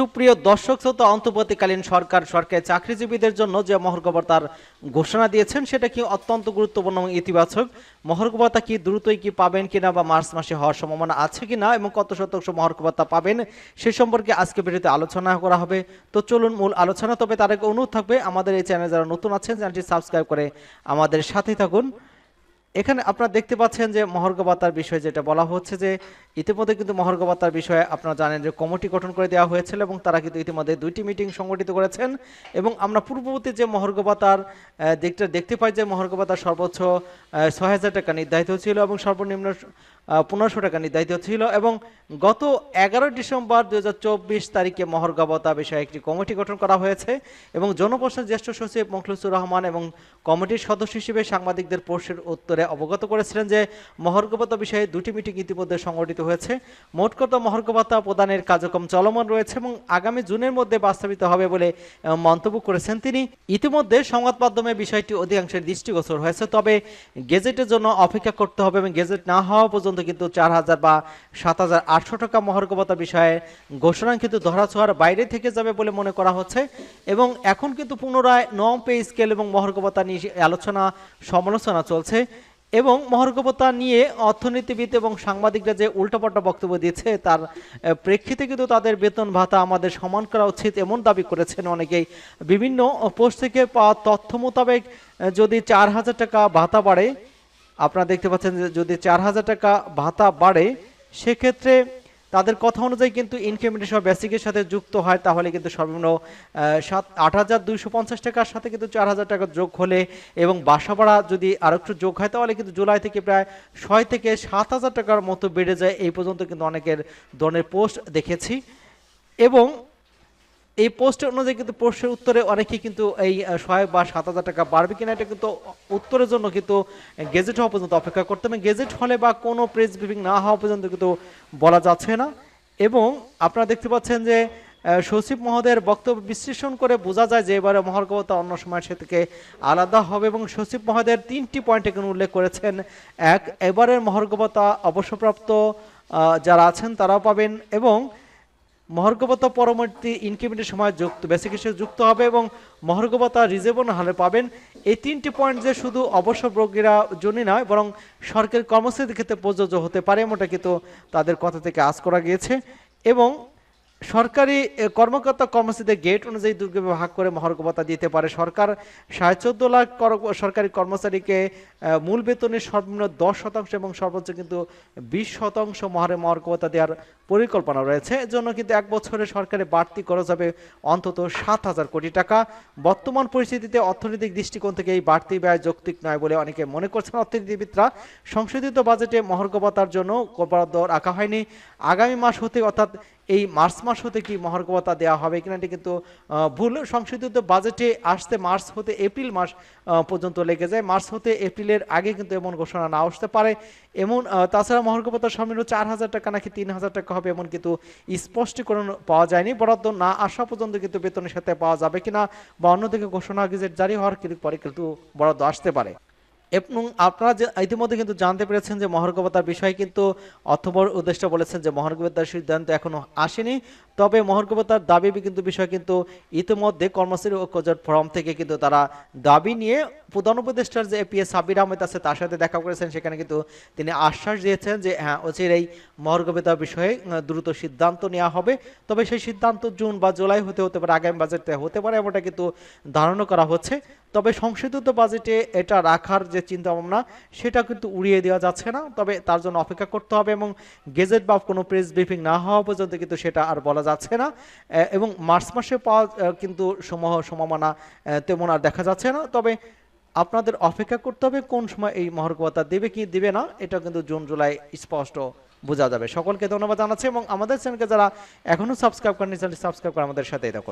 সুপ্রিয় দর্শক, শ্রোতা, অন্তর্বর্তীকালীন সরকার, সরকারি চাকরিজীবীদের জন্য যে মহর্গবতার ঘোষণা দিয়েছেন, সেটা কি অত্যন্ত গুরুত্বপূর্ণ এবং ইতিবাচক? মহর্গবতা কি দ্রুতই কি পাবেন কিনা বা মার্চ মাসে হওয়ার সম্ভাবনা আছে কিনা এবং কত শতাংশ মহর্গবতা পাবেন, সে সম্পর্কে আজকে ভিডিওতে আলোচনা করা হবে। তো চলুন মূল আলোচনা, তবে তার আগে অনুরোধ থাকবে আমাদের এই চ্যানেল যারা নতুন আছেন, চ্যানেলটি সাবস্ক্রাইব করে আমাদের সাথে থাকুন। এখানে আপনারা দেখতে পাচ্ছেন যে মহর্গ ভাতার বিষয়ে যেটা বলা হচ্ছে যে ইতিমধ্যে কিন্তু মহর্গ ভাতার বিষয়ে আপনারা জানেন যে কমিটি গঠন করে দেওয়া হয়েছিল এবং তারা কিন্তু ইতিমধ্যে দুইটি মিটিং সংগঠিত করেছেন এবং আমরা পূর্ববর্তী যে মহর্গ ভাতার দিকটা দেখতে পাই যে মহর্গ ভাতার সর্বোচ্চ ছয় হাজার টাকা নির্ধারিত ছিল এবং সর্বনিম্ন পনেরোশো টাকা নির্ধারিত ছিল এবং গত এগারো ডিসেম্বর দুই হাজার চব্বিশ তারিখে মহর্গ ভাতা বিষয়ে একটি কমিটি গঠন করা হয়েছে এবং জনপ্রশাসন জ্যেষ্ঠ সচিব মুখলিসুর রহমান এবং কমিটির সদস্য হিসেবে সাংবাদিকদের প্রশ্নের উত্তরে অবগত করেছিলেন যে মহর্গবতা বিষয়ে দুটি মিটিং ইতিমধ্যে সংগঠিত হয়েছে। মোট কথা মহর্গবতা প্রদানের কার্যক্রম চলমান রয়েছে এবং আগামী জুনের মধ্যে বাস্তবিত হবে বলে মন্তব্য করেছেন তিনি। ইতিমধ্যে সংবাদ মাধ্যমে বিষয়টি অধিকাংশের দৃষ্টিগোচর হয়েছে, তবে গেজেটের জন্য অপেক্ষা করতে হবে এবং গেজেট না হওয়া পর্যন্ত কিন্তু চার হাজার বা সাত হাজার আটশো টাকা মহর্গবতা বিষয়ে ঘোষণা কিন্তু ধরাছোঁয়ার বাইরে থেকে যাবে বলে মনে করা হচ্ছে। এবং এখন কিন্তু পুনরায় নম পে স্কেল এবং মহর্গবতা নিয়ে আলোচনা, সমালোচনা চলছে। এবং মহর্গবতা নিয়ে অর্থনীতিবিদ এবং সাংবাদিকরা যে উল্টাপাল্টা বক্তব্য দিয়েছে তার প্রেক্ষিতে কিন্তু তাদের বেতন ভাতা আমাদের সমান করা উচিত এমন দাবি করেছেন অনেকেই। বিভিন্ন পোস্ট থেকে পাওয়া তথ্য মোতাবেক যদি চার হাজার টাকা ভাতা বাড়ে আপনারা দেখতে পাচ্ছেন যে যদি চার হাজার টাকা ভাতা বাড়ে, সেক্ষেত্রে তাদের কথা অনুযায়ী কিন্তু ইনক্রিমেন্ট সহ বেসিকের সাথে যুক্ত হয়, তাহলে কিন্তু সর্বনিম্ন সাত, আট হাজার দুইশো পঞ্চাশ টাকার সাথে কিন্তু চার হাজার টাকা যোগ হলে এবং বাসা ভাড়া যদি আরও একটু যোগ হয়, তাহলে কিন্তু জুলাই থেকে প্রায় ছয় থেকে সাত হাজার টাকার মতো বেড়ে যায়। এই পর্যন্ত কিন্তু অনেকের ধরনের পোস্ট দেখেছি। এবং এই পোস্ট অনুযায়ী কিন্তু প্রশ্নের উত্তরে অনেকে কিন্তু এই আহ, ছয় বা সাত হাজার টাকা বাড়বে কিনা এটা কিন্তু উত্তরের জন্য কিন্তু গেজেট হওয়া পর্যন্ত অপেক্ষা করতে হবে। গেজেট হলে বা কোনো প্রেস ব্রিফিং না হওয়া পর্যন্ত কিন্তু বলা যাচ্ছে না। এবং আপনারা দেখতে পাচ্ছেন যে সচিব মহোদয়ের বক্তব্য বিশ্লেষণ করে বোঝা যায় যে এবারে মহার্গবতা অন্য সময় সে থেকে আলাদা হবে এবং সচিব মহোদয়ের তিনটি পয়েন্ট এখানে উল্লেখ করেছেন। এক এবারের মহার্গবতা অবসরপ্রাপ্ত যারা আছেন তারাও পাবেন এবং মহর্গবতা পরবর্তী ইনক্রিমেন্টের সময় যুক্ত বেসিক হিসেবে যুক্ত হবে এবং মহর্গবতা রিজেবন হলে পাবেন। এই তিনটি পয়েন্ট যে শুধু অবসর রোগীরা জন্যই নয়, বরং সরকারি কর্মসূচির ক্ষেত্রে প্রযোজ্য হতে পারে, এমনটা কিন্তু তাদের কথা থেকে আজ করা গিয়েছে। এবং সরকারি কর্মকর্তা কর্মচারীদের গেট অনুযায়ী দুর্গে ভাগ করে মহর্গবতা দিতে পারে সরকার। সাড়ে চোদ্দ লাখ কর- সরকারি কর্মচারীকে মূল বেতনের সর্বনিম্ন দশ শতাংশ এবং সর্বোচ্চ কিন্তু বিশ শতাংশ মহারে মহর্গবতা দেওয়ার পরিকল্পনা রয়েছে। এর জন্য কিন্তু এক বছরে সরকারে বাড়তি খরচ হবে অন্তত সাত হাজার কোটি টাকা। বর্তমান পরিস্থিতিতে অর্থনৈতিক দৃষ্টিকোণ থেকে এই বাড়তি ব্যয় যৌক্তিক নয় বলে অনেকে মনে করছেন। অর্থনীতিবিদরা সংশোধিত বাজেটে মহর্গবতার জন্য বরাদ্দ রাখা হয়নি। আগামী মাস হতে অর্থাৎ এই মার্চ মাস হতে কি মহার্গবতা দেওয়া হবে কিনা এটি কিন্তু ভুল। সংশোধিত বাজেটে আসতে মার্চ হতে এপ্রিল মাস পর্যন্ত লেগে যায়। মার্চ হতে এপ্রিলের আগে কিন্তু এমন ঘোষণা না আসতে পারে। এমন তাছাড়া মহার্গবতার সর্বনিম্ন চার হাজার টাকা নাকি তিন হাজার টাকা হবে এমন কিন্তু স্পষ্টীকরণ পাওয়া যায়নি। বরাদ্দ না আসা পর্যন্ত কিন্তু বেতনের সাথে পাওয়া যাবে কিনা বা অন্যদিকে ঘোষণা গেজেট জারি হওয়ার পরে কিন্তু বরাদ্দ আসতে পারে। এবং আপনারা যে ইতিমধ্যে কিন্তু জানতে পেরেছেন যে মহার্গবতার বিষয়ে কিন্তু অর্থবর উদ্দেশ্য বলেছেন যে মহার্গবতার সিদ্ধান্ত এখনও আসেনি। তবে মহার্গবতার দাবি কিন্তু বিষয় কিন্তু ইতিমধ্যে কর্মচারী ঐক্যজোট ফোরাম থেকে কিন্তু তারা দাবি নিয়ে প্রধান উপদেষ্টার যে এপিএস সাবির আহমেদ আছে তার সাথে দেখা করেছেন। সেখানে কিন্তু তিনি আশ্বাস দিয়েছেন যে হ্যাঁ অচিরেই মহার্গবতার বিষয়ে দ্রুত সিদ্ধান্ত নেওয়া হবে। তবে সেই সিদ্ধান্ত জুন বা জুলাই হতে হতে পারে, আগামী বাজেটে হতে পারে এমনটা কিন্তু ধারণা করা হচ্ছে। তবে সংশোধিত বাজেটে এটা রাখার যে চিন্তা ভাবনা সেটা কিন্তু উড়িয়ে দেওয়া যাচ্ছে না। তবে তার জন্য অপেক্ষা করতে হবে এবং গেজেট বা কোনো প্রেস ব্রিফিং না হওয়া পর্যন্ত কিন্তু সেটা আর বলা যাচ্ছে না এবং মার্চ মাসে পাওয়া কিন্তু সমহ সমমানা তেমন আর দেখা যাচ্ছে না। তবে আপনাদের অপেক্ষা করতে হবে কোন সময় এই মহর্গবতা দেবে কি দেবে না, এটা কিন্তু জুন, জুলাই স্পষ্ট বোঝা যাবে। সকলকে ধন্যবাদ জানাচ্ছি এবং আমাদের চ্যানেলকে যারা এখনও সাবস্ক্রাইব করেনি চ্যানেলটি সাবস্ক্রাইব করে আমাদের সাথে দেখুন